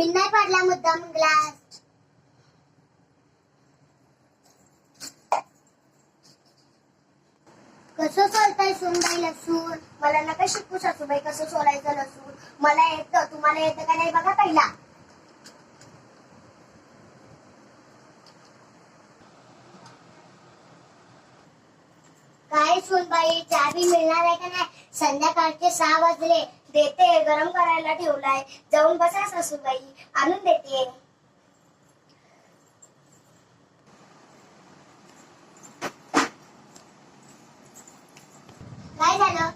मी नाही पाडला मुद्दाम ग्लास कसं सोलताय सुनबाई लसूण? मला नका शिकू सासूबाई कसं सोलायचं लसूण? मला येतं. तुम्हाला येतं का नाही बघा पहिला. काय सुनबाई चहा बी मिळणार आहे का नाही? संध्याकाळचे सहा वाजले. देते गरम करायला ठेवलाय. जाऊन बसा सासूबाई आणून देते. काय झालं?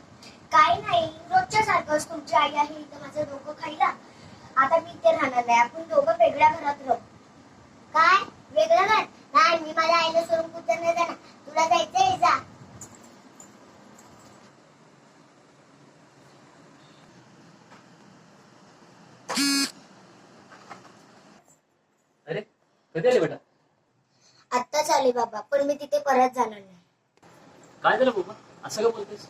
काय नाही. रोजच्या सारखंच तुमची आई आहे इथं माझं डोकं खायला. आता मी इथे राहणार नाही. आपण दोघं वेगळ्या घरात राहू. काय? वेगळं घर? नाही मी माझ्या आईला सोडून कुठं नाही जाणार तुला जायचंय जा अरे कधी आले बेटा? आत्ताच आले बाबा पण मी तिथे परत जाणार नाही. काय झालं बाबा? असं का बोलतेस?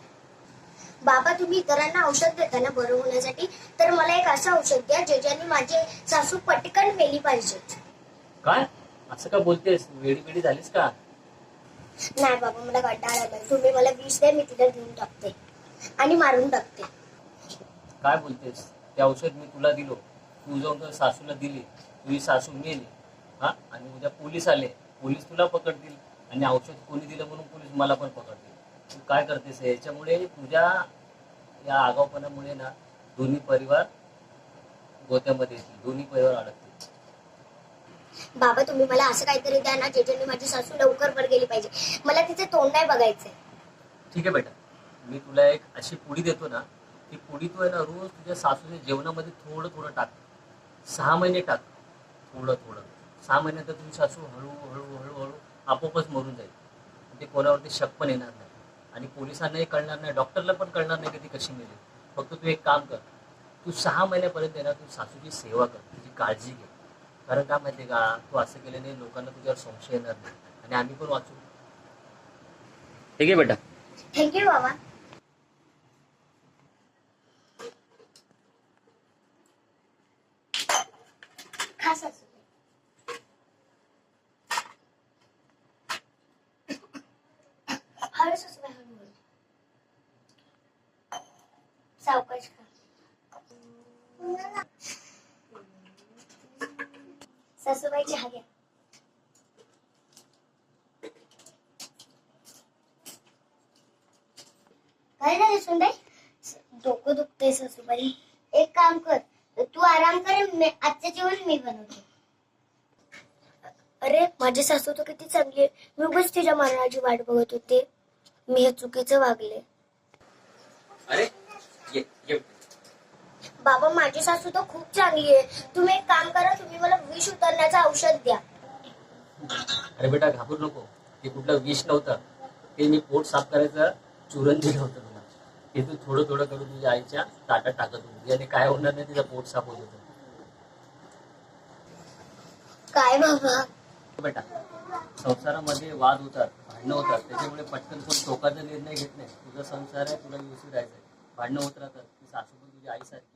बाबा तुम्ही इतरांना औषध देता ना बरं होण्यासाठी? तर मला एक असं औषध द्या ज्याच्याने माझे सासू पटकन मेली पाहिजे. काय? असं का बोलतेस? वेडी वेडी झालीस का? नाही बाबा मला कंटाळा आलाय. तुम्ही मला विष द्या मी तिथे घेऊन टाकते. आणि मारून टाकते. काय बोलतेस? ते औषध मी तुला दिलो. तू जाऊन तुझ्या सासूला दिली. तुझी सासू मेली. हा? आणि उद्या पोलीस आले. पोलीस तुला पकडतील. आणि औषध कोणी दिलं म्हणून पोलीस मला पण पकडतील. तू काय करतेस? याच्यामुळे तुझ्या या आगावपणामुळे ना दोन्ही परिवार गोत्यामध्ये येतील. दोन्ही परिवार अडकतील. बाबा तुम्ही मला असं काहीतरी द्या ना ज्याच्याने माझी सासू लवकर वर गेली पाहिजे. मला तिचे तोंड नाही बघायचंय. ठीक आहे बेटा. मी तुला एक अशी पुडी देतो ना ती पुडी तू आहे ना रोज तुझ्या सासूच्या जेवणामध्ये थोडं थोडं टाक. सहा महिने टाक. थोडं थोडं सहा महिन्यात तुझी सासू हळू हळू हळू हळू आपोआपच मरून जाईल. ते कोणावरती शक पण येणार नाही. आणि पोलिसांनाही कळणार नाही डॉक्टरला पण कळणार नाही की ती कशी मेली. फक्त तू एक काम कर तू सहा महिन्यापर्यंत येणार तू सासूची सेवा कर तुझी काळजी घे. कारण काय माहितीये का तू असं केल्याने लोकांना तुझ्यावर संशय येणार नाही. आणि आम्ही पण वाचू. ठीक आहे बेटा. थँक्यू बाबा खा सासू हळू सासूबाई हळू हळू. सावकाश खा सासूबाई चहा घ्या काय झालं सुंदर डोकं दुखते सासूबाई. एक काम कर तू आराम कर मी- आजचं जेवण मी बनवते. अरे माझी सासू तर किती चांगली आहे. मी उगाच तिच्या मरणाची वाट बघत होते. मी हे चुकीचं वागले. अरे बाबा माझी सासू तर खूप चांगली आहे. तुम्ही एक काम करा तुम्ही मला विष उतरण्याचं औषध द्या. अरे बेटा घाबरू नको. ते कुठलं विष नव्हतं. ते मी पोट साफ करायचं चूरण दिलं होतं तुला. ते तू थोडं थोडं करून तुझ्या आईच्या ताटात टाकत होती. आणि काय होणार नाही तिचं पोट साफ होत होतं. काय बाबा? बेटा संसारामध्ये वाद होतात भांडणं होतात. त्याच्यामुळे पटकन कोण टोकाचा निर्णय घेत नाही. तुझा संसार आहे तुला व्यवस्थित राहायचं आहे भांडणं होत राहतात. ती सासू पण तुझी आईसारखी